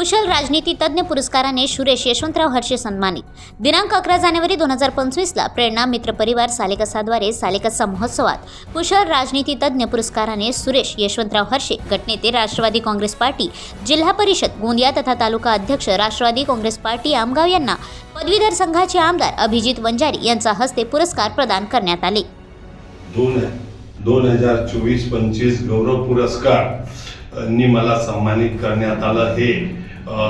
कुशल राजनीती तज्ज्ञ पुरस्काराने सुरेश यशवंतराव हर्षे सन्मानित. दिनांक अकरा जानेवारी दोन हजार पंचवीसला प्रेरणा मित्रपरिवार सालेकसाद्वारे सालेकसा महोत्सवात कुशल राजनीती तज्ज्ञ पुरस्काराने सुरेश यशवंतराव हर्षे गटनेते राष्ट्रवादी काँग्रेस पार्टी जिल्हा परिषद गोंदिया तथा तालुका अध्यक्ष राष्ट्रवादी काँग्रेस पार्टी आमगाव यांना पदवीधर संघाचे आमदार अभिजित वंजारी यांचा हस्ते पुरस्कार प्रदान करण्यात आले. दोन हजार चोवीस पंचवीस गौरव पुरस्कार. त्यांनी मला सन्मानित करण्यात आलं. हे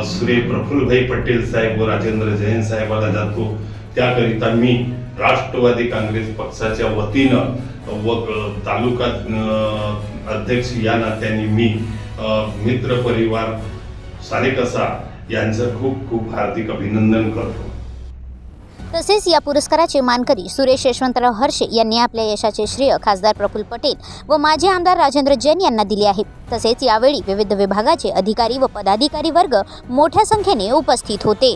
श्री प्रफुल्लभाई पटेल साहेब व राजेंद्र जैन साहेबाला जातो. त्याकरिता मी राष्ट्रवादी काँग्रेस पक्षाच्या वतीनं व तालुका अध्यक्ष या नात्याने मी मित्र परिवार सालेकसा यांचं खूप खूप हार्दिक अभिनंदन करतो. तसेच या पुरस्काराचे मानकरी सुरेश यशवंतराव हर्षे यांनी आपल्या यशाचे श्रेय खासदार प्रफुल्ल पटेल व माजी आमदार राजेंद्र जैन यांना दिले आहे तसेच यावेळी विविध विभागाचे अधिकारी व पदाधिकारी वर्ग मोठ्या संख्येने उपस्थित होते.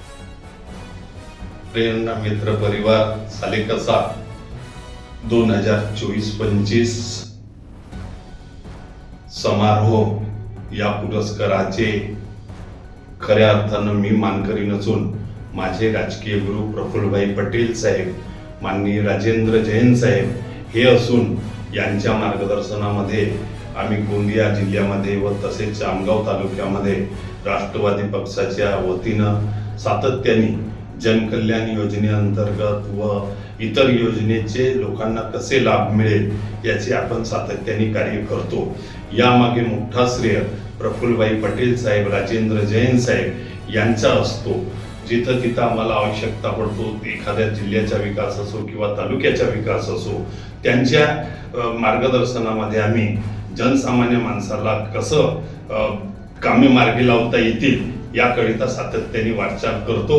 प्रेरणा मित्र परिवार सालेकसा दोन हजार चोवीस पंचवीस समारोह या पुरस्काराचे खऱ्या अर्थानं मी मानकरी नसून माझे राजकीय गुरु प्रफुल्लभाई पटेल साहेब माननीय राजेंद्र जैन साहेब हे असून यांच्या मार्गदर्शनामध्ये आम्ही गोंदिया जिल्ह्यामध्ये व तसेच आमगाव तालुक्यामध्ये राष्ट्रवादी पक्षाच्या वतीनं सातत्याने जनकल्याण योजनेअंतर्गत व इतर योजनेचे लोकांना कसे लाभ मिळेल याचे आपण सातत्याने कार्य करतो. यामागे मोठा श्रेय प्रफुल्लभाई पटेल साहेब राजेंद्र जैन साहेब यांचा असतो. जिथं तिथं आम्हाला आवश्यकता पडतो एखाद्या जिल्ह्याचा विकास असो किंवा तालुक्याचा विकास असो त्यांच्या मार्गदर्शनामध्ये आम्ही जनसामान्य माणसाला कसं कामे मार्गी लावता येतील याकरिता सातत्याने वाटचाल करतो.